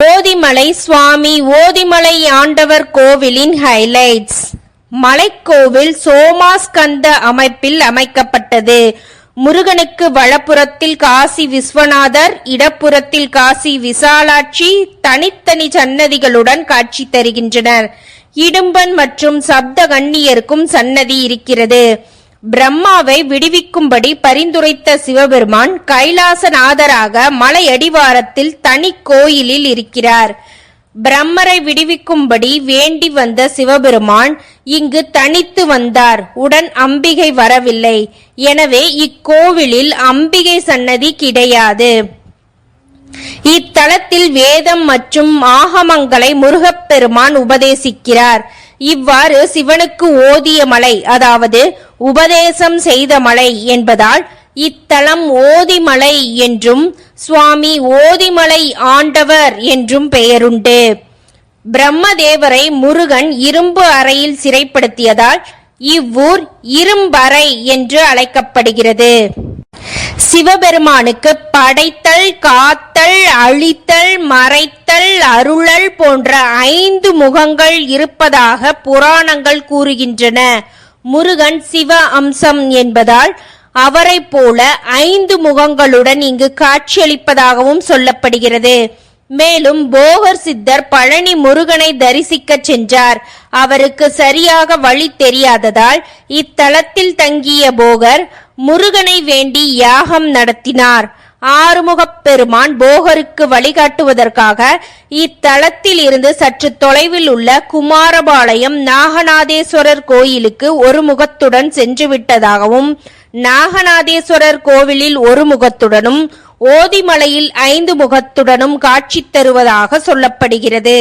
ஓதிமலை சுவாமி ஓதிமலை ஆண்டவர் கோவிலின் ஹைலைட்ஸ் மலைக்கோவில் சோமாஸ்கந்த அமைப்பில் அமைக்கப்பட்டது. முருகனுக்கு வலப்புறத்தில் காசி விஸ்வநாதர் இடப்புறத்தில் காசி விசாலாட்சி தனித்தனி சன்னதிகளுடன் காட்சி தருகின்றனர். இடும்பன் மற்றும் சப்த கன்னியருக்கும் சன்னதி இருக்கிறது. பிரம்மாவை விடுவிக்கும்படி பரிந்துரைத்த சிவபெருமான் கைலாசநாதராக மலையடிவாரத்தில் தனி கோயிலில் இருக்கிறார். பிரம்மரை விடுவிக்கும்படி வேண்டி வந்த சிவபெருமான் இங்கு தனித்து வந்தார். உடன் அம்பிகை வரவில்லை. எனவே இக்கோவிலில் அம்பிகை சன்னதி கிடையாது. இத்தலத்தில் வேதம் மற்றும் ஆகமங்களை முருகப்பெருமான் உபதேசிக்கிறார். இவ்வாறு சிவனுக்கு ஓதிய மலை அதாவது உபதேசம் செய்த மலை என்பதால் இத்தலம் ஓதிமலை என்றும் சுவாமி ஓதிமலை ஆண்டவர் என்றும் பெயருண்டு. பிரம்மதேவரை முருகன் இரும்பு அறையில் சிறைப்படுத்தியதால் இவ்வூர் இரும்பறை என்று அழைக்கப்படுகிறது. சிவபெருமானுக்கு படைத்தல் காத்தல் அழித்தல் மறைத்தல் அருளல் போன்ற ஐந்து முகங்கள் இருப்பதாக புராணங்கள் கூறுகின்றன. முருகன் சிவ அம்சம் என்பதால் அவரைப் போல ஐந்து முகங்களுடன் இங்கு காட்சியளிப்பதாகவும் சொல்லப்படுகிறது. மேலும் போகர் சித்தர் பழனி முருகனை தரிசிக்க சென்றார். அவருக்கு சரியாக வழி தெரியாததால் இத்தலத்தில் தங்கிய போகர் முருகனை வேண்டி யாகம் நடத்தினார். ஆறுமுகப் பெருமான் போகருக்கு வழிகாட்டுவதற்காக இத்தலத்தில் இருந்து சற்று தொலைவில் உள்ள குமாரபாளையம் நாகநாதேஸ்வரர் கோயிலுக்கு ஒரு முகத்துடன் சென்று விட்டதாகவும் நாகநாதேஸ்வரர் கோவிலில் ஒரு முகத்துடனும் ஓதிமலையில் ஐந்து முகத்துடனும் காட்சி தருவதாக சொல்லப்படுகிறது.